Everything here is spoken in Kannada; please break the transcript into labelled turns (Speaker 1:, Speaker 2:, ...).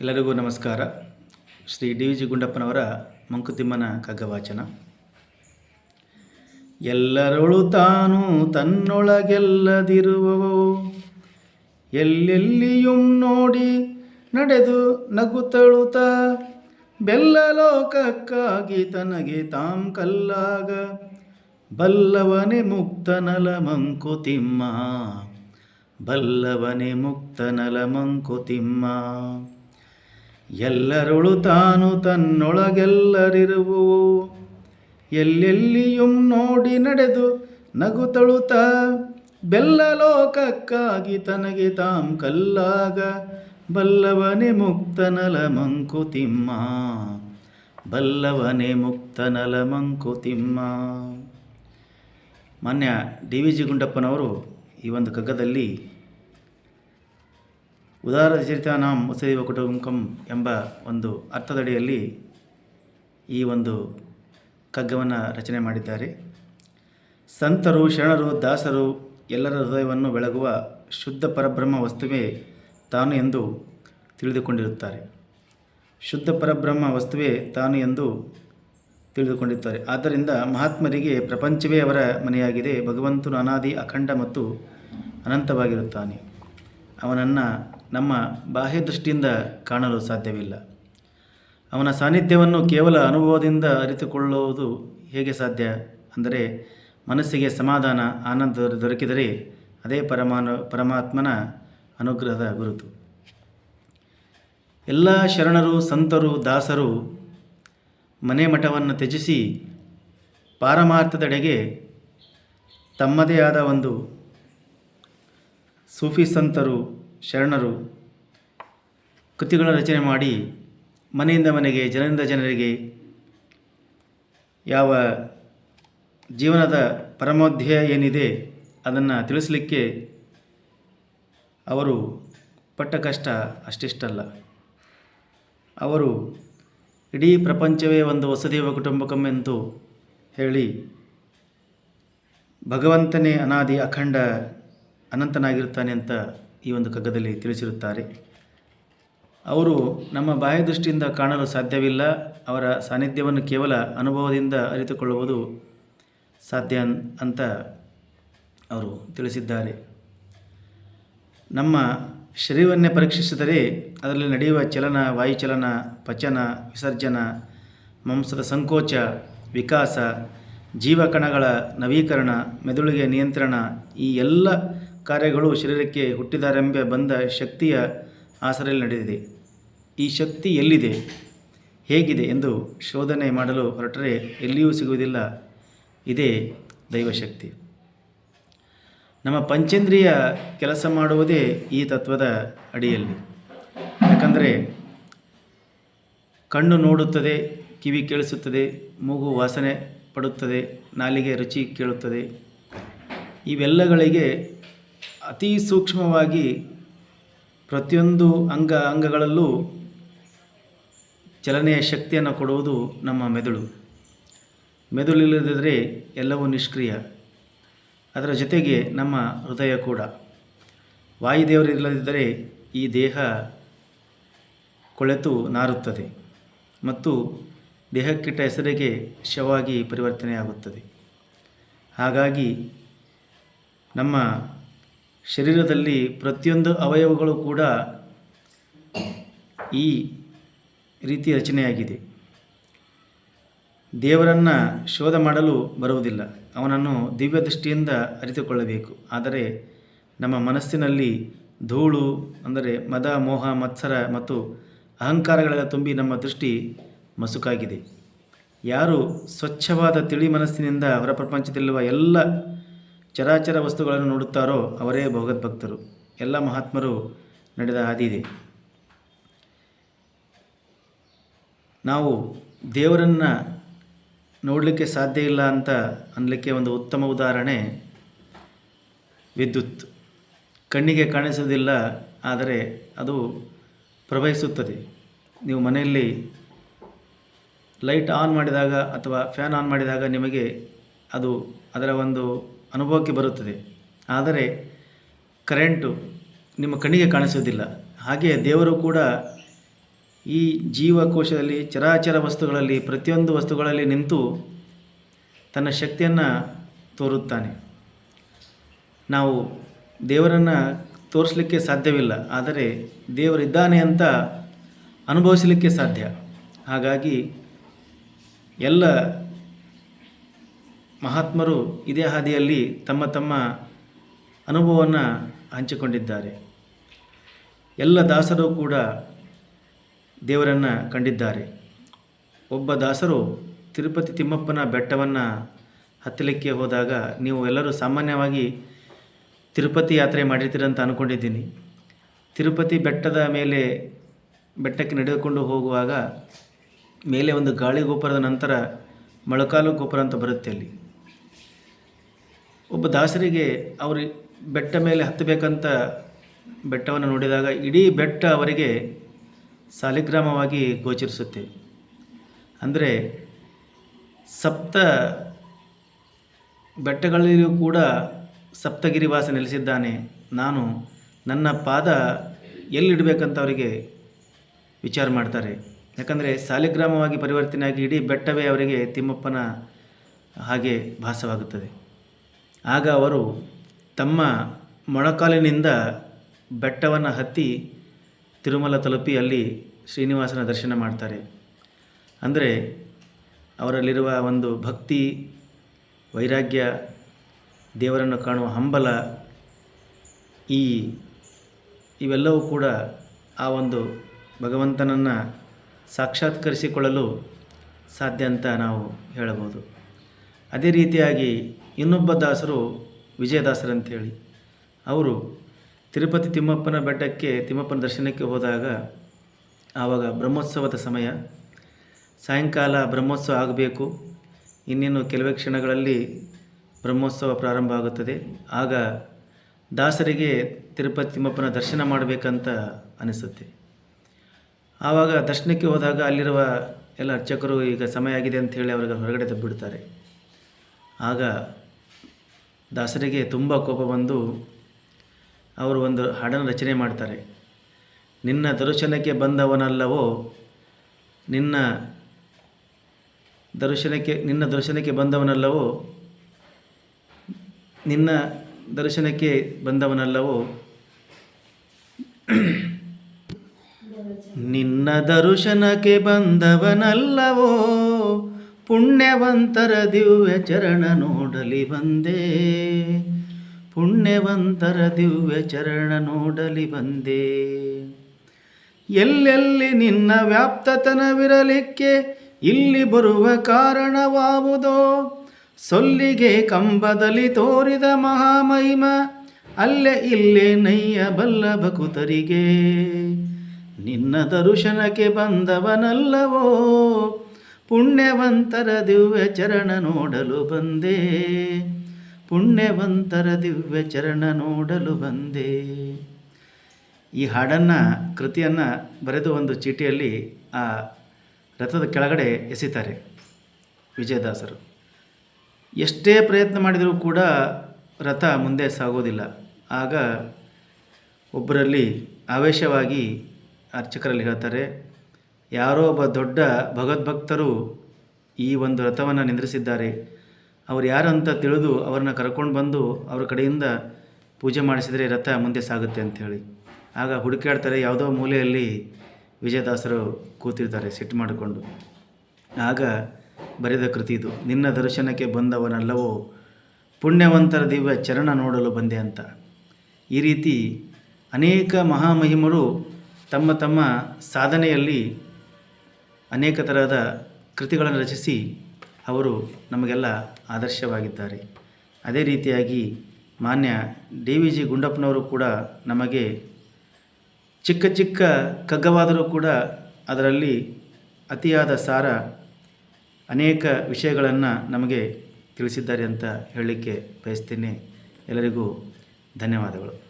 Speaker 1: ಎಲ್ಲರಿಗೂ ನಮಸ್ಕಾರ. ಶ್ರೀ ಡಿ ಜಿ ಗುಂಡಪ್ಪನವರ ಮಂಕುತಿಮ್ಮನ ಕಗ್ಗವಾಚನ. ಎಲ್ಲರೊಳು ತಾನು ತನ್ನೊಳಗೆಲ್ಲದಿರುವವೋ. ಎಲ್ಲೆಲ್ಲಿಯೂ ನೋಡಿ ನಡೆದು ನಗುತ್ತಳುತ ಬೆಲ್ಲ ಲೋಕಕ್ಕಾಗಿ ತನಗೆ ತಾಂ ಕಲ್ಲಾಗ. ಬಲ್ಲವನೆ ಮುಕ್ತನಲ ಮಂಕುತಿಮ್ಮ. ಬಲ್ಲವನೆ ಮುಕ್ತನಲ ಮಂಕುತಿಮ್ಮ. ಎಲ್ಲರೊಳು ತಾನು ತನ್ನೊಳಗೆಲ್ಲರಿರುವು ಎಲ್ಲೆಲ್ಲಿಯೂ ನೋಡಿ ನಡೆದು ನಗುತಳುತ ಬೆಲ್ಲ ಲೋಕಕ್ಕಾಗಿ ತನಗೆ ತಾಂ ಕಲ್ಲಾಗ. ಬಲ್ಲವನೆ ಮುಕ್ತನಲ ಮಂಕುತಿಮ್ಮ ಬಲ್ಲವನೆ ಮುಕ್ತನಲ ಮಂಕುತಿಮ್ಮ ಮಾನ್ಯ ಡಿ ವಿ ಜಿ ಗುಂಡಪ್ಪನವರು ಈ ಒಂದು ಕಗ್ಗದಲ್ಲಿ ಉದಾರ ನಾಮ್ ವಸದೇವ ಕುಟುಂಬಕಂ ಎಂಬ ಒಂದು ಅರ್ಥದಡಿಯಲ್ಲಿ ಈ ಒಂದು ಕಗ್ಗವನ್ನು ರಚನೆ ಮಾಡಿದ್ದಾರೆ. ಸಂತರು, ಶರಣರು, ದಾಸರು ಎಲ್ಲರ ಹೃದಯವನ್ನು ಬೆಳಗುವ ಶುದ್ಧ ಪರಬ್ರಹ್ಮ ವಸ್ತುವೇ ತಾನು ಎಂದು ತಿಳಿದುಕೊಂಡಿರುತ್ತಾರೆ. ಶುದ್ಧ ಪರಬ್ರಹ್ಮ ವಸ್ತುವೇ ತಾನು ಎಂದು ತಿಳಿದುಕೊಂಡಿರುತ್ತಾರೆ. ಆದ್ದರಿಂದ ಮಹಾತ್ಮರಿಗೆ ಪ್ರಪಂಚವೇ ಅವರ ಮನೆಯಾಗಿದೆ. ಭಗವಂತನು ಅನಾದಿ, ಅಖಂಡ ಮತ್ತು ಅನಂತವಾಗಿರುತ್ತಾನೆ. ಅವನನ್ನು ನಮ್ಮ ಬಾಹ್ಯ ದೃಷ್ಟಿಯಿಂದ ಕಾಣಲು ಸಾಧ್ಯವಿಲ್ಲ. ಅವನ ಸಾನ್ನಿಧ್ಯವನ್ನು ಕೇವಲ ಅನುಭವದಿಂದ ಅರಿತುಕೊಳ್ಳುವುದು ಹೇಗೆ ಸಾಧ್ಯ? ಅಂದರೆ ಮನಸ್ಸಿಗೆ ಸಮಾಧಾನ, ಆನಂದ ದೊರಕಿದರೆ ಅದೇ ಪರಮಾನು, ಪರಮಾತ್ಮನ ಅನುಗ್ರಹದ ಗುರುತು. ಎಲ್ಲ ಶರಣರು, ಸಂತರು, ದಾಸರು ಮನೆ ಮಠವನ್ನು ತ್ಯಜಿಸಿ ಪಾರಮಾರ್ಥದೆಡೆಗೆ ತಮ್ಮದೇ ಆದ ಒಂದು ಸೂಫಿ ಸಂತರು ಶರಣರು ಕೃತಿಗಳನ್ನು ರಚನೆ ಮಾಡಿ ಮನೆಯಿಂದ ಮನೆಗೆ, ಜನರಿಂದ ಜನರಿಗೆ ಯಾವ ಜೀವನದ ಪರಮೋಧ್ಯಯ ಏನಿದೆ ಅದನ್ನು ತಿಳಿಸಲಿಕ್ಕೆ ಅವರು ಪಟ್ಟ ಕಷ್ಟ ಅಷ್ಟಿಷ್ಟಲ್ಲ. ಅವರು ಇಡೀ ಪ್ರಪಂಚವೇ ಒಂದು ವಸುದೇವ ಎಂದು ಹೇಳಿ ಭಗವಂತನೇ ಅನಾದಿ ಅಖಂಡ ಅನಂತನಾಗಿರುತ್ತಾನೆ ಅಂತ ಈ ಒಂದು ಕಗ್ಗದಲ್ಲಿ ತಿಳಿಸಿರುತ್ತಾರೆ. ಅವರು ನಮ್ಮ ಬಾಹ್ಯ ದೃಷ್ಟಿಯಿಂದ ಕಾಣಲು ಸಾಧ್ಯವಿಲ್ಲ, ಅವರ ಸಾನ್ನಿಧ್ಯವನ್ನು ಕೇವಲ ಅನುಭವದಿಂದ ಅರಿತುಕೊಳ್ಳುವುದು ಸಾಧ್ಯ ಅಂತ ಅವರು ತಿಳಿಸಿದ್ದಾರೆ. ನಮ್ಮ ಶರೀರವನ್ನೇ ಪರೀಕ್ಷಿಸಿದರೆ ಅದರಲ್ಲಿ ನಡೆಯುವ ಚಲನ, ವಾಯುಚಲನ, ಪಚನ, ವಿಸರ್ಜನ, ಮಾಂಸದ ಸಂಕೋಚ, ವಿಕಾಸ, ಜೀವಕಣಗಳ ನವೀಕರಣ, ಮೆದುಳಿಗೆ ನಿಯಂತ್ರಣ ಈ ಎಲ್ಲ ಕಾರ್ಯಗಳು ಶರೀರಕ್ಕೆ ಹುಟ್ಟಿದಾರೆಂಬ ಬಂದ ಶಕ್ತಿಯ ಆಸರೆಯಲ್ಲಿ ನಡೆದಿದೆ. ಈ ಶಕ್ತಿ ಎಲ್ಲಿದೆ? ಹೇಗಿದೆ ಎಂದು ಶೋಧನೆ ಮಾಡಲು ಹೊರಟರೆ ಎಲ್ಲಿಯೂ ಸಿಗುವುದಿಲ್ಲ. ಇದೇ ದೈವಶಕ್ತಿ. ನಮ್ಮ ಪಂಚೇಂದ್ರಿಯ ಕೆಲಸ ಮಾಡುವುದೇ ಈ ತತ್ವದ ಅಡಿಯಲ್ಲಿ. ಯಾಕಂದರೆ ಕಣ್ಣು ನೋಡುತ್ತದೆ, ಕಿವಿ ಕೇಳಿಸುತ್ತದೆ, ಮೂಗು ವಾಸನೆ ಪಡುತ್ತದೆ, ನಾಲಿಗೆ ರುಚಿ ಕೇಳುತ್ತದೆ. ಇವೆಲ್ಲಗಳಿಗೆ ಅತಿ ಸೂಕ್ಷ್ಮವಾಗಿ ಪ್ರತಿಯೊಂದು ಅಂಗ ಅಂಗಗಳಲ್ಲೂ ಚಲನೆಯ ಶಕ್ತಿಯನ್ನು ಕೊಡುವುದು ನಮ್ಮ ಮೆದುಳು. ಮೆದುಳಿಲ್ಲದಿದ್ದರೆ ಎಲ್ಲವೂ ನಿಷ್ಕ್ರಿಯ. ಅದರ ಜೊತೆಗೆ ನಮ್ಮ ಹೃದಯ ಕೂಡ. ವಾಯುದೇವರು ಇಲ್ಲದಿದ್ದರೆ ಈ ದೇಹ ಕೊಳೆತು ನಾರುತ್ತದೆ ಮತ್ತು ದೇಹಕ್ಕಿಟ್ಟ ಹೆಸರಿಗೆ ಶವಾಗಿ ಪರಿವರ್ತನೆಯಾಗುತ್ತದೆ. ಹಾಗಾಗಿ ನಮ್ಮ ಶರೀರದಲ್ಲಿ ಪ್ರತಿಯೊಂದು ಅವಯವಗಳು ಕೂಡ ಈ ರೀತಿ ರಚನೆಯಾಗಿದೆ. ದೇವರನ್ನು ಶೋಧ ಮಾಡಲು ಬರುವುದಿಲ್ಲ. ಅವನನ್ನು ದಿವ್ಯ ದೃಷ್ಟಿಯಿಂದ ಅರಿತುಕೊಳ್ಳಬೇಕು. ಆದರೆ ನಮ್ಮ ಮನಸ್ಸಿನಲ್ಲಿ ಧೂಳು, ಅಂದರೆ ಮದ, ಮೋಹ, ಮತ್ಸರ ಮತ್ತು ಅಹಂಕಾರಗಳೆಲ್ಲ ತುಂಬಿ ನಮ್ಮ ದೃಷ್ಟಿ ಮಸುಕಾಗಿದೆ. ಯಾರು ಸ್ವಚ್ಛವಾದ ತಿಳಿ ಮನಸ್ಸಿನಿಂದ ಹೊರ ಪ್ರಪಂಚದಲ್ಲಿರುವ ಎಲ್ಲ ಚರಾಚರ ವಸ್ತುಗಳನ್ನು ನೋಡುತ್ತಾರೋ ಅವರೇ ಭಗವದ್ಭಕ್ತರು. ಎಲ್ಲ ಮಹಾತ್ಮರು ನಡೆದ ಹಾದಿ ಇದೆ. ನಾವು ದೇವರನ್ನು ನೋಡಲಿಕ್ಕೆ ಸಾಧ್ಯ ಇಲ್ಲ ಅಂತ ಅನ್ನಲಿಕ್ಕೆ ಒಂದು ಉತ್ತಮ ಉದಾಹರಣೆ ವಿದ್ಯುತ್. ಕಣ್ಣಿಗೆ ಕಾಣಿಸುವುದಿಲ್ಲ ಆದರೆ ಅದು ಪ್ರವಹಿಸುತ್ತದೆ. ನೀವು ಮನೆಯಲ್ಲಿ ಲೈಟ್ ಆನ್ ಮಾಡಿದಾಗ ಅಥವಾ ಫ್ಯಾನ್ ಆನ್ ಮಾಡಿದಾಗ ನಿಮಗೆ ಅದು ಅದರ ಒಂದು ಅನುಭವಕ್ಕೆ ಬರುತ್ತದೆ. ಆದರೆ ಕರೆಂಟು ನಿಮ್ಮ ಕಣ್ಣಿಗೆ ಕಾಣಿಸುವುದಿಲ್ಲ. ಹಾಗೆ ದೇವರು ಕೂಡ ಈ ಜೀವಕೋಶದಲ್ಲಿ, ಚರಾಚರ ವಸ್ತುಗಳಲ್ಲಿ, ಪ್ರತಿಯೊಂದು ವಸ್ತುಗಳಲ್ಲಿ ನಿಂತು ತನ್ನ ಶಕ್ತಿಯನ್ನು ತೋರುತ್ತಾನೆ. ನಾವು ದೇವರನ್ನು ತೋರಿಸಲಿಕ್ಕೆ ಸಾಧ್ಯವಿಲ್ಲ. ಆದರೆ ದೇವರಿದ್ದಾನೆ ಅಂತ ಅನುಭವಿಸಲಿಕ್ಕೆ ಸಾಧ್ಯ. ಹಾಗಾಗಿ ಎಲ್ಲ ಮಹಾತ್ಮರು ಇದೇ ಹಾದಿಯಲ್ಲಿ ತಮ್ಮ ತಮ್ಮ ಅನುಭವವನ್ನು ಹಂಚಿಕೊಂಡಿದ್ದಾರೆ. ಎಲ್ಲ ದಾಸರು ಕೂಡ ದೇವರನ್ನು ಕಂಡಿದ್ದಾರೆ. ಒಬ್ಬ ದಾಸರು ತಿರುಪತಿ ತಿಮ್ಮಪ್ಪನ ಬೆಟ್ಟವನ್ನು ಹತ್ತಲಿಕ್ಕೆ ಹೋದಾಗ ನೀವು ಎಲ್ಲರೂ ಸಾಮಾನ್ಯವಾಗಿ ತಿರುಪತಿ ಯಾತ್ರೆ ಮಾಡಿರ್ತೀರಂತ ಅಂದ್ಕೊಂಡಿದ್ದೀನಿ ತಿರುಪತಿ ಬೆಟ್ಟದ ಮೇಲೆ ಬೆಟ್ಟಕ್ಕೆ ನಡೆದುಕೊಂಡು ಹೋಗುವಾಗ ಮೇಲೆ ಒಂದು ಗಾಳಿ ಗೋಪುರದ ನಂತರ ಮೊಳಕಾಲು ಗೋಪುರ ಅಂತ ಬರುತ್ತೆ ಅಲ್ಲಿ. ಒಬ್ಬ ದಾಸರಿಗೆ ಅವರು ಬೆಟ್ಟ ಮೇಲೆ ಹತ್ತಬೇಕಂತ ಬೆಟ್ಟವನ್ನು ನೋಡಿದಾಗ ಇಡೀ ಬೆಟ್ಟ ಅವರಿಗೆ ಸಾಲಿಗ್ರಾಮವಾಗಿ ಗೋಚರಿಸುತ್ತೆ. ಅಂದರೆ ಸಪ್ತ ಬೆಟ್ಟಗಳಲ್ಲಿಯೂ ಕೂಡ ಸಪ್ತಗಿರಿವಾಸ ನೆಲೆಸಿದ್ದಾನೆ. ನಾನು ನನ್ನ ಪಾದ ಎಲ್ಲಿಡಬೇಕಂತ ಅವರಿಗೆ ವಿಚಾರ ಮಾಡ್ತಾರೆ. ಯಾಕಂದರೆ ಸಾಲಿಗ್ರಾಮವಾಗಿ ಪರಿವರ್ತನೆಯಾಗಿ ಇಡೀ ಬೆಟ್ಟವೇ ಅವರಿಗೆ ತಿಮ್ಮಪ್ಪನ ಹಾಗೆ ಭಾಸವಾಗುತ್ತದೆ. ಆಗ ಅವರು ತಮ್ಮ ಮೊಣಕಾಲಿನಿಂದ ಬೆಟ್ಟವನ್ನು ಹತ್ತಿ ತಿರುಮಲ ತಲುಪಿ ಅಲ್ಲಿ ಶ್ರೀನಿವಾಸನ ದರ್ಶನ ಮಾಡ್ತಾರೆ. ಅಂದರೆ ಅವರಲ್ಲಿರುವ ಒಂದು ಭಕ್ತಿ, ವೈರಾಗ್ಯ, ದೇವರನ್ನು ಕಾಣುವ ಹಂಬಲ, ಈ ಇವೆಲ್ಲವೂ ಕೂಡ ಆ ಒಂದು ಭಗವಂತನನ್ನು ಸಾಕ್ಷಾತ್ಕರಿಸಿಕೊಳ್ಳಲು ಸಾಧ್ಯ ಅಂತ ನಾವು ಹೇಳಬಹುದು. ಅದೇ ರೀತಿಯಾಗಿ ಇನ್ನೊಬ್ಬ ದಾಸರು ವಿಜಯದಾಸರಂತೇಳಿ ಅವರು ತಿರುಪತಿ ತಿಮ್ಮಪ್ಪನ ಬೆಟ್ಟಕ್ಕೆ, ತಿಮ್ಮಪ್ಪನ ದರ್ಶನಕ್ಕೆ ಹೋದಾಗ ಆವಾಗ ಬ್ರಹ್ಮೋತ್ಸವದ ಸಮಯ. ಸಾಯಂಕಾಲ ಬ್ರಹ್ಮೋತ್ಸವ ಆಗಬೇಕು. ಇನ್ನೇನು ಕೆಲವೇ ಕ್ಷಣಗಳಲ್ಲಿ ಬ್ರಹ್ಮೋತ್ಸವ ಪ್ರಾರಂಭ ಆಗುತ್ತದೆ. ಆಗ ದಾಸರಿಗೆ ತಿರುಪತಿ ತಿಮ್ಮಪ್ಪನ ದರ್ಶನ ಮಾಡಬೇಕಂತ ಅನಿಸುತ್ತೆ. ಆವಾಗ ದರ್ಶನಕ್ಕೆ ಹೋದಾಗ ಅಲ್ಲಿರುವ ಎಲ್ಲ ಅರ್ಚಕರು ಈಗ ಸಮಯ ಆಗಿದೆ ಅಂತ ಹೇಳಿ ಅವ್ರಿಗೆ ಹೊರಗಡೆ ತಬ್ಬಿಡ್ತಾರೆ ಆಗ ದಾಸರಿಗೆ ತುಂಬ ಕೋಪ ಬಂದು ಅವರು ಒಂದು ಹಾಡನ್ನು ರಚನೆ ಮಾಡ್ತಾರೆ. ನಿನ್ನ ದರ್ಶನಕ್ಕೆ ಬಂದವನಲ್ಲವೋ, ನಿನ್ನ ದರ್ಶನಕ್ಕೆ ನಿನ್ನ ದರ್ಶನಕ್ಕೆ ಬಂದವನಲ್ಲವೋ, ನಿನ್ನ ದರ್ಶನಕ್ಕೆ ಬಂದವನಲ್ಲವೋ, ನಿನ್ನ ದರ್ಶನಕ್ಕೆ ಬಂದವನಲ್ಲವೋ ಪುಣ್ಯವಂತರ ದಿವ್ಯ ಚರಣ ನೋಡಲಿ ಬಂದೆ. ಪುಣ್ಯವಂತರ ದಿವ್ಯ ಚರಣ ನೋಡಲಿ ಬಂದೆ. ಎಲ್ಲೆಲ್ಲಿ ನಿನ್ನ ವ್ಯಾಪ್ತತನವಿರಲಿಕ್ಕೆ ಇಲ್ಲಿ ಬರುವ ಕಾರಣವಾವುದೋ? ಸೊಲ್ಲಿಗೆ ಕಂಬದಲ್ಲಿ ತೋರಿದ ಮಹಾಮಹಿಮ, ಅಲ್ಲೇ ಇಲ್ಲೇ ನಯ್ಯ ಬಲ್ಲ ಭಕುತರಿಗೆ. ನಿನ್ನ ದರ್ಶನಕ್ಕೆ ಬಂದವನಲ್ಲವೋ? ಪುಣ್ಯವಂತರ ದಿವ್ಯ ಚರಣ ನೋಡಲು ಬಂದೆ. ಪುಣ್ಯವಂತರ ದಿವ್ಯ ಚರಣ ನೋಡಲು ಬಂದೆ. ಈ ಹಾಡನ್ನು, ಕೃತಿಯನ್ನು ಬರೆದು ಒಂದು ಚೀಟಿಯಲ್ಲಿ ಆ ರಥದ ಕೆಳಗಡೆ ಎಸಿತಾರೆ ವಿಜಯದಾಸರು. ಎಷ್ಟೇ ಪ್ರಯತ್ನ ಮಾಡಿದರೂ ಕೂಡ ರಥ ಮುಂದೆ ಸಾಗೋದಿಲ್ಲ. ಆಗ ಒಬ್ಬರಲ್ಲಿ ಆವೇಶವಾಗಿ ಅರ್ಚಕರಲ್ಲಿ ಹೇಳ್ತಾರೆ ಯಾರೋ ಒಬ್ಬ ದೊಡ್ಡ ಭಗವದ್ಭಕ್ತರು ಈ ಒಂದು ರಥವನ್ನು ನಿಂದ್ರಿಸಿದ್ದಾರೆ. ಅವ್ರು ಯಾರು ಅಂತ ತಿಳಿದು ಅವರನ್ನು ಕರ್ಕೊಂಡು ಬಂದು ಅವ್ರ ಕಡೆಯಿಂದ ಪೂಜೆ ಮಾಡಿಸಿದರೆ ರಥ ಮುಂದೆ ಸಾಗುತ್ತೆ ಅಂಥೇಳಿ ಆಗ ಹುಡುಕಾಡ್ತಾರೆ ಯಾವುದೋ ಮೂಲೆಯಲ್ಲಿ ವಿಜಯದಾಸರು ಕೂತಿರ್ತಾರೆ ಸಿಟ್ಟು ಮಾಡಿಕೊಂಡು. ಆಗ ಬರೆದ ಕೃತಿ ಇದು, ನಿನ್ನ ದರ್ಶನಕ್ಕೆ ಬಂದವನಲ್ಲವೋ, ಪುಣ್ಯವಂತರ ದಿವ್ಯ ಚರಣ ನೋಡಲು ಬಂದೆ ಅಂತ. ಈ ರೀತಿ ಅನೇಕ ಮಹಾಮಹಿಮರು ತಮ್ಮ ತಮ್ಮ ಸಾಧನೆಯಲ್ಲಿ ಅನೇಕ ತರಹದ ಕೃತಿಗಳನ್ನು ರಚಿಸಿ ಅವರು ನಮಗೆಲ್ಲ ಆದರ್ಶವಾಗಿದ್ದಾರೆ. ಅದೇ ರೀತಿಯಾಗಿ ಮಾನ್ಯ ಡಿ ವಿ ಜಿ ಗುಂಡಪ್ಪನವರು ಕೂಡ ನಮಗೆ ಚಿಕ್ಕ ಚಿಕ್ಕ ಕಗ್ಗವಾದರೂ ಕೂಡ ಅದರಲ್ಲಿ ಅತಿಯಾದ ಸಾರ ಅನೇಕ ವಿಷಯಗಳನ್ನು ನಮಗೆ ತಿಳಿಸಿದ್ದಾರೆ ಅಂತ ಹೇಳಲಿಕ್ಕೆ ಬಯಸ್ತೇನೆ. ಎಲ್ಲರಿಗೂ ಧನ್ಯವಾದಗಳು.